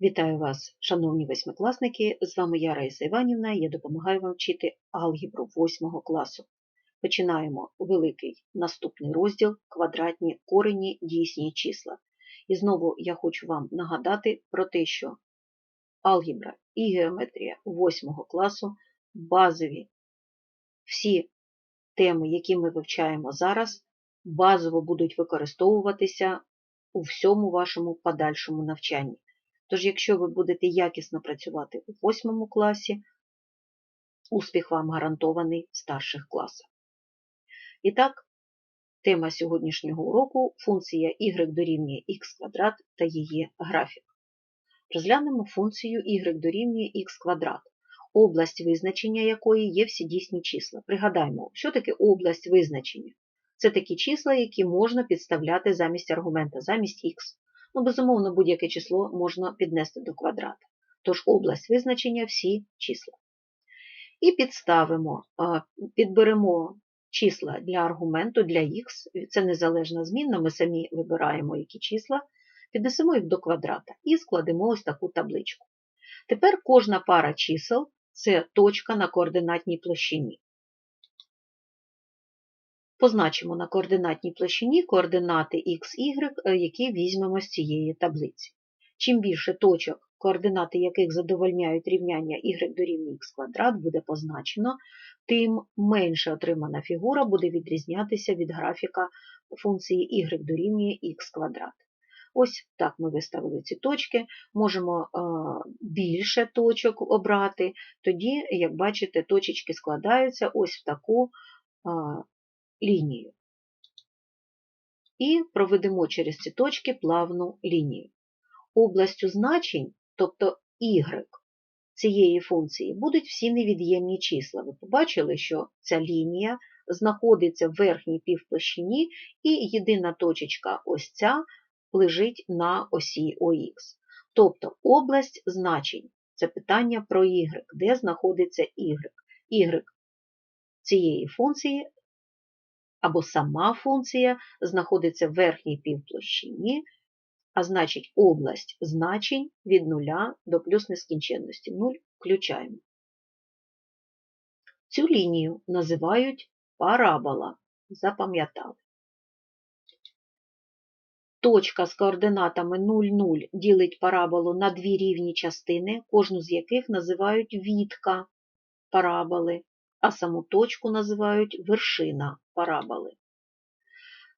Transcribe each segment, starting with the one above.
Вітаю вас, шановні восьмикласники! З вами я Раїса Іванівна, я допомагаю вам вчити алгебру 8 класу. Починаємо великий наступний розділ квадратні корені дійсні числа. І знову я хочу вам нагадати про те, що алгебра і геометрія 8 класу базові всі теми, які ми вивчаємо зараз, базово будуть використовуватися у всьому вашому подальшому навчанні. Тож, якщо ви будете якісно працювати у 8 класі, успіх вам гарантований в старших класах. І так, тема сьогоднішнього уроку функція y дорівнює х квадрат та її графік. Розглянемо функцію y дорівнює х квадрат, область визначення якої є всі дійсні числа. Пригадаймо, що таке область визначення? Це такі числа, які можна підставляти замість аргумента, замість х. Ну, безумовно, будь-яке число можна піднести до квадрата. Тож область визначення всі числа. І підставимо, підберемо числа для аргументу для х, це незалежна змінна, ми самі вибираємо які числа, піднесемо їх до квадрата і складемо ось таку табличку. Тепер кожна пара чисел це точка на координатній площині. Позначимо на координатній площині координати x, y, е, які візьмемо з цієї таблиці. Чим більше точок, координати яких задовольняють рівняння y дорівнює х квадрат, буде позначено, тим менше отримана фігура буде відрізнятися від графіка функції y дорівнює х квадрат. Ось так ми виставили ці точки, можемо е, більше точок обрати, тоді, як бачите, точечки складаються ось в таку лінію. І проведемо через ці точки плавну лінію. Областю значень, тобто y цієї функції, будуть всі невід'ємні числа. Ви побачили, що ця лінія знаходиться в верхній півплощині, і єдина точечка ось ця лежить на осі ОХ. Тобто область значень це питання про y, де знаходиться y. y цієї функції або сама функція знаходиться в верхній півплощині, а значить область значень від нуля до плюс нескінченності. 0 включаємо. Цю лінію називають парабола. Запам'ятали. Точка з координатами 0, 0 ділить параболу на дві рівні частини, кожну з яких називають відка параболи а саму точку називають вершина параболи.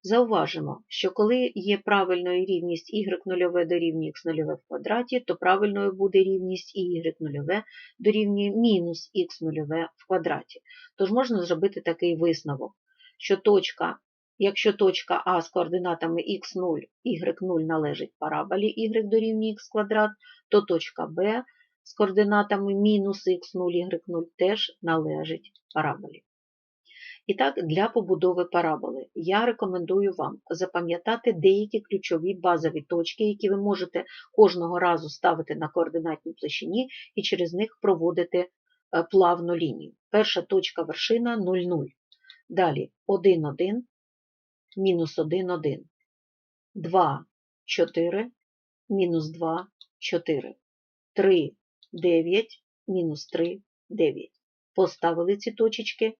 Зауважимо, що коли є правильною рівність y0 дорівнює x0 в квадраті, то правильною буде рівність і y0 дорівнює мінус x0 в квадраті. Тож можна зробити такий висновок, що точка, якщо точка А з координатами x0, y0 належить параболі y дорівнює x квадрат, то точка Б з координатами мінус х0, y0 теж належить параболі. І так, для побудови параболи я рекомендую вам запам'ятати деякі ключові базові точки, які ви можете кожного разу ставити на координатній площині і через них проводити е, плавну лінію. Перша точка вершина 0,0. Далі 1, 1, мінус 1, 1, 2, 4, мінус 2, 4, 3, 9, мінус 3, 9. Поставили ці точечки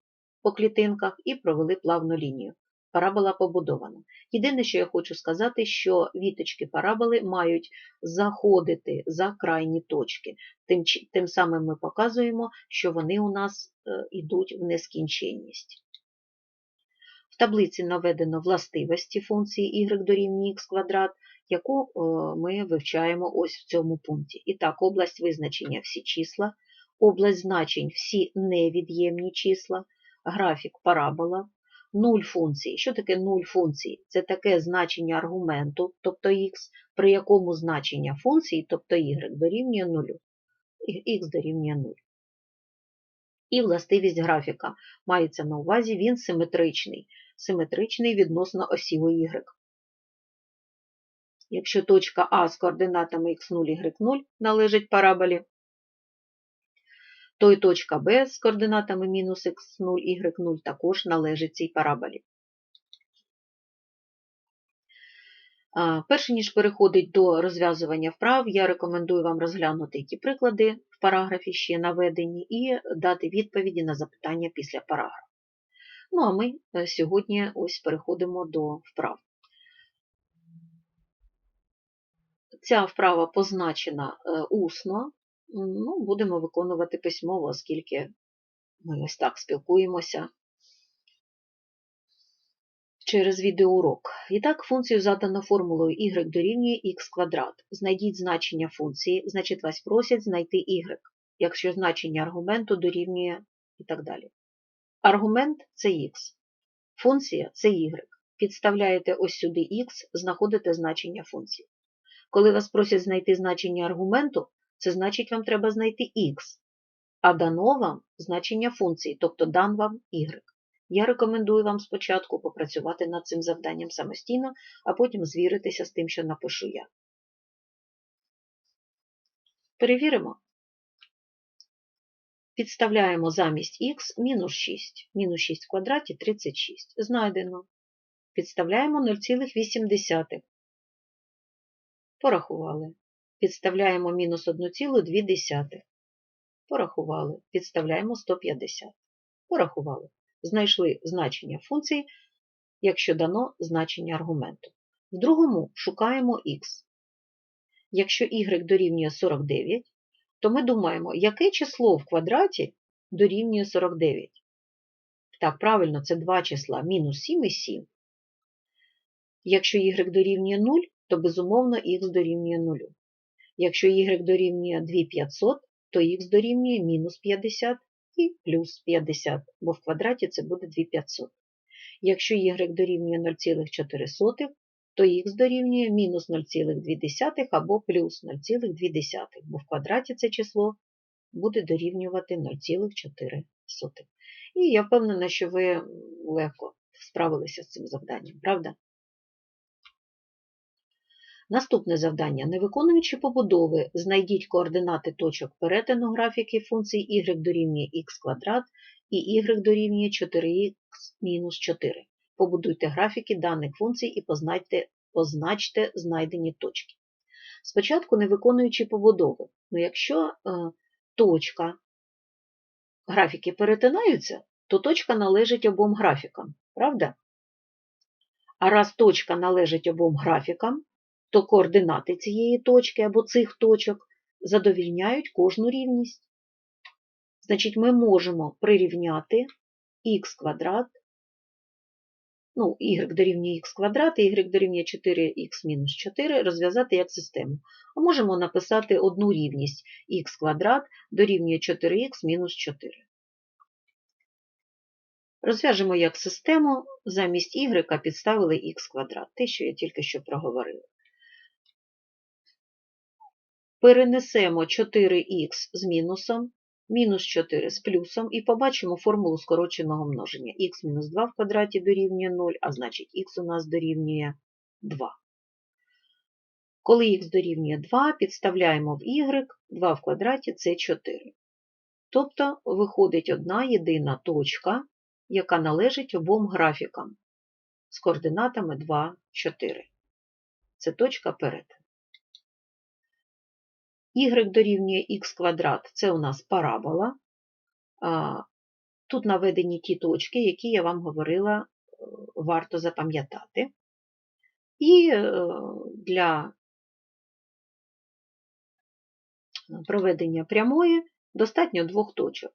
по клітинках і провели плавну лінію. Парабола побудована. Єдине, що я хочу сказати, що віточки параболи мають заходити за крайні точки. Тим тим самим ми показуємо, що вони у нас йдуть е, в нескінченність. В таблиці наведено властивості функції y дорівнює х квадрат, яку е, ми вивчаємо ось в цьому пункті. І так, область визначення всі числа, область значень всі невід'ємні числа, графік парабола, нуль функції. Що таке нуль функції? Це таке значення аргументу, тобто х, при якому значення функції, тобто y, дорівнює 0, х дорівнює 0. І властивість графіка мається на увазі, він симетричний, симетричний відносно осі y. Якщо точка А з координатами x0, y0 належить параболі, то й точка Б з координатами мінус x0, y0 також належить цій параболі. А, Перше ніж переходить до розв'язування вправ, я рекомендую вам розглянути ті приклади в параграфі ще наведені і дати відповіді на запитання після параграфу. Ну а ми е, сьогодні ось переходимо до вправ. Ця вправа позначена е, усно, ну, будемо виконувати письмово, оскільки ми ось так спілкуємося через відеоурок. І так, функцію задано формулою y дорівнює x квадрат. Знайдіть значення функції, значить вас просять знайти y, якщо значення аргументу дорівнює і так далі. Аргумент це x, функція це y. Підставляєте ось сюди x, знаходите значення функції. Коли вас просять знайти значення аргументу, це значить вам треба знайти x, а дано вам значення функції, тобто дан вам y. Я рекомендую вам спочатку попрацювати над цим завданням самостійно, а потім звіритися з тим, що напишу я. Перевіримо. Підставляємо замість х мінус 6. Мінус 6 в квадраті 36. Знайдено. Підставляємо 0,8. Порахували. Підставляємо мінус 1,2. Порахували. Підставляємо 150. Порахували. Знайшли значення функції, якщо дано значення аргументу. В другому шукаємо х. Якщо y дорівнює 49, то ми думаємо, яке число в квадраті дорівнює 49. Так, правильно, це два числа мінус 7 і 7. Якщо y дорівнює 0, то безумовно х дорівнює 0. Якщо y дорівнює 2500, то х дорівнює мінус 50 і плюс 50, бо в квадраті це буде 2500. Якщо y дорівнює 0,4, то х дорівнює мінус 0,2 або плюс 0,2, бо в квадраті це число буде дорівнювати 0,4. І я впевнена, що ви легко справилися з цим завданням, правда? Наступне завдання. Не виконуючи побудови, знайдіть координати точок перетину графіки функцій y дорівнює х квадрат і y дорівнює 4х мінус 4. Побудуйте графіки даних функцій і позначте, позначте знайдені точки. Спочатку не виконуючи побудови. Ну, якщо е, точка графіки перетинаються, то точка належить обом графікам, правда? А раз точка належить обом графікам, то координати цієї точки або цих точок задовільняють кожну рівність. Значить, ми можемо прирівняти х квадрат, ну, y дорівнює х квадрат, y дорівнює 4х мінус 4, розв'язати як систему. А можемо написати одну рівність х квадрат дорівнює 4х мінус 4. Розв'яжемо як систему, замість y підставили х квадрат, те, що я тільки що проговорила. Перенесемо 4х з мінусом, мінус 4 з плюсом і побачимо формулу скороченого множення. х мінус 2 в квадраті дорівнює 0, а значить х у нас дорівнює 2. Коли х дорівнює 2, підставляємо в y, 2 в квадраті це 4. Тобто виходить одна єдина точка, яка належить обом графікам з координатами 2, 4. Це точка перетину y дорівнює х квадрат це у нас парабола. Тут наведені ті точки, які я вам говорила, е, варто запам'ятати. І е, для проведення прямої достатньо двох точок.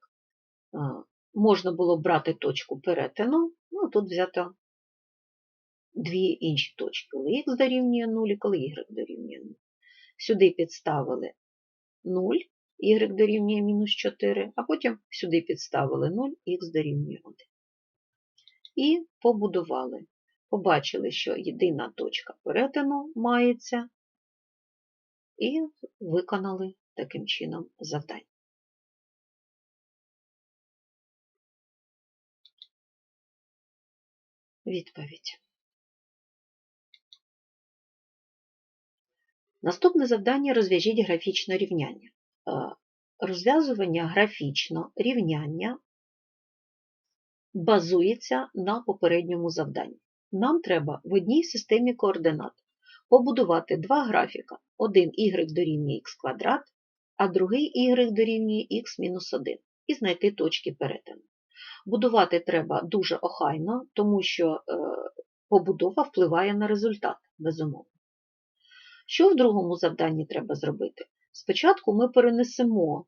Можна було брати точку перетину, ну тут взято дві інші точки, коли х дорівнює 0 і коли y дорівнює 0. Сюди підставили 0, y дорівнює мінус 4, а потім сюди підставили 0, х дорівнює 1. І побудували. Побачили, що єдина точка перетину мається, і виконали таким чином завдання. Відповідь. Наступне завдання розв'яжіть графічне рівняння. Е, розв'язування графічно рівняння базується на попередньому завданні. Нам треба в одній системі координат побудувати два графіка. Один y дорівнює х квадрат, а другий y дорівнює х мінус 1 і знайти точки перетину. Будувати треба дуже охайно, тому що е, побудова впливає на результат, безумовно. Що в другому завданні треба зробити? Спочатку ми перенесемо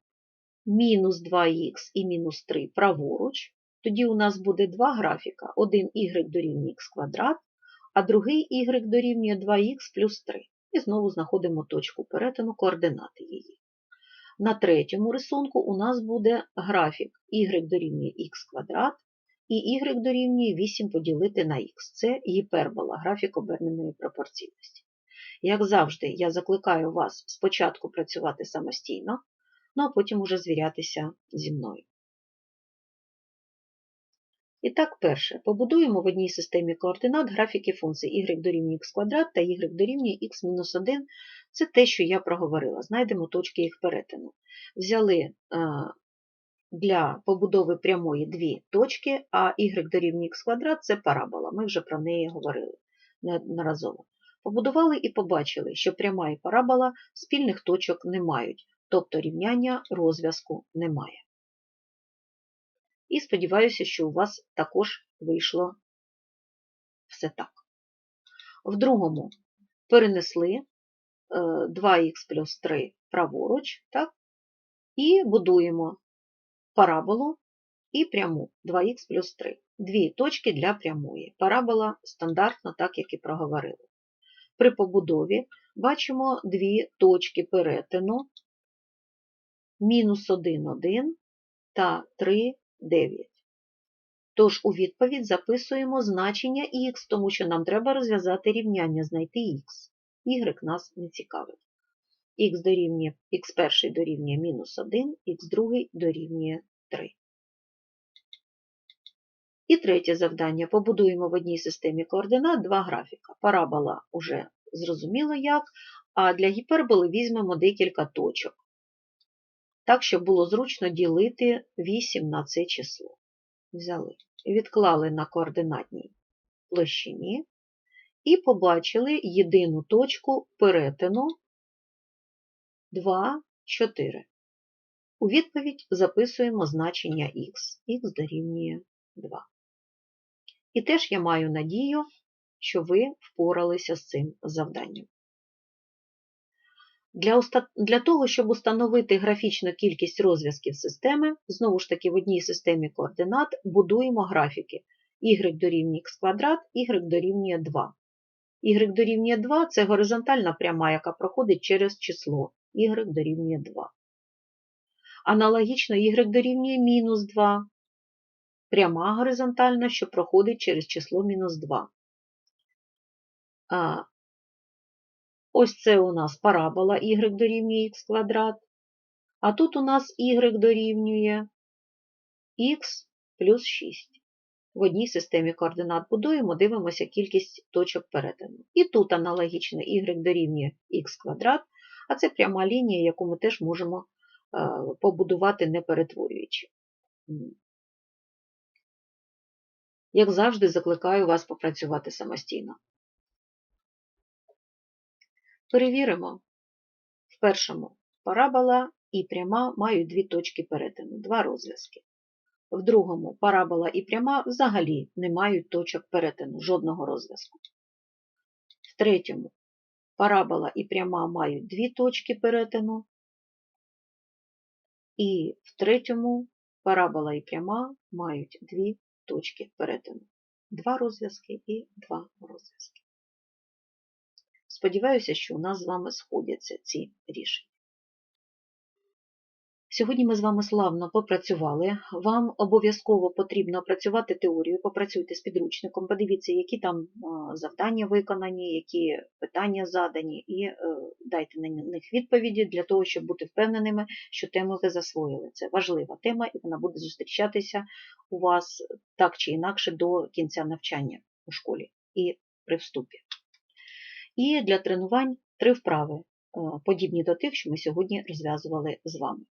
мінус 2х і мінус 3 праворуч, тоді у нас буде два графіка, один y дорівнює х квадрат, а другий y дорівнює 2х плюс 3. І знову знаходимо точку перетину координати її. На третьому рисунку у нас буде графік y дорівнює х квадрат і y дорівнює 8 поділити на х. Це гіпербола, графік оберненої пропорційності. Як завжди, я закликаю вас спочатку працювати самостійно, ну а потім уже звірятися зі мною. І так, перше, побудуємо в одній системі координат графіки функцій y дорівнює х квадрат та y дорівнює х-1. Це те, що я проговорила. Знайдемо точки їх перетину. Взяли для побудови прямої дві точки, а y дорівнює х квадрат це парабола. Ми вже про неї говорили неодноразово. Побудували і побачили, що пряма і парабола спільних точок не мають, тобто рівняння розв'язку немає. І сподіваюся, що у вас також вийшло все так. В другому перенесли 2х плюс 3 праворуч, так? і будуємо параболу і пряму 2х плюс 3. Дві точки для прямої. Парабола стандартно, так як і проговорили. При побудові бачимо дві точки перетину мінус 1, 1 та 3, 9. Тож у відповідь записуємо значення х, тому що нам треба розв'язати рівняння, знайти х. Y нас не цікавить. Х дорівнює, х1 дорівнює мінус 1, х2 дорівнює 3. І третє завдання. Побудуємо в одній системі координат два графіка. Парабола вже зрозуміло як, а для гіперболи візьмемо декілька точок. Так, щоб було зручно ділити 8 на це число. Взяли. Відклали на координатній площині і побачили єдину точку перетину 2, 4. У відповідь записуємо значення х, х дорівнює 2. І теж я маю надію, що ви впоралися з цим завданням. Для для того, щоб установити графічну кількість розв'язків системи, знову ж таки в одній системі координат будуємо графіки y дорівнює х квадрат, y дорівнює 2. y дорівнює 2 це горизонтальна пряма, яка проходить через число y дорівнює 2. Аналогічно y дорівнює мінус 2, пряма горизонтальна, що проходить через число мінус 2. А, Ось це у нас парабола y дорівнює х квадрат, а тут у нас y дорівнює х плюс 6. В одній системі координат будуємо, дивимося кількість точок перетину. І тут аналогічно y дорівнює х квадрат, а це пряма лінія, яку ми теж можемо побудувати не перетворюючи. Як завжди, закликаю вас попрацювати самостійно. Перевіримо. В першому парабола і пряма мають дві точки перетину, два розв'язки. В другому парабола і пряма взагалі не мають точок перетину, жодного розв'язку. В третьому парабола і пряма мають дві точки перетину. І в третьому парабола і пряма мають дві точки перетину. Два розв'язки і два розв'язки. Сподіваюся, що у нас з вами сходяться ці рішення. Сьогодні ми з вами славно попрацювали. Вам обов'язково потрібно опрацювати теорію, попрацюйте з підручником, подивіться, які там завдання виконані, які питання задані, і е, дайте на них відповіді для того, щоб бути впевненими, що тему ви засвоїли. Це важлива тема, і вона буде зустрічатися у вас так чи інакше до кінця навчання у школі і при вступі. І для тренувань три вправи, е, подібні до тих, що ми сьогодні розв'язували з вами.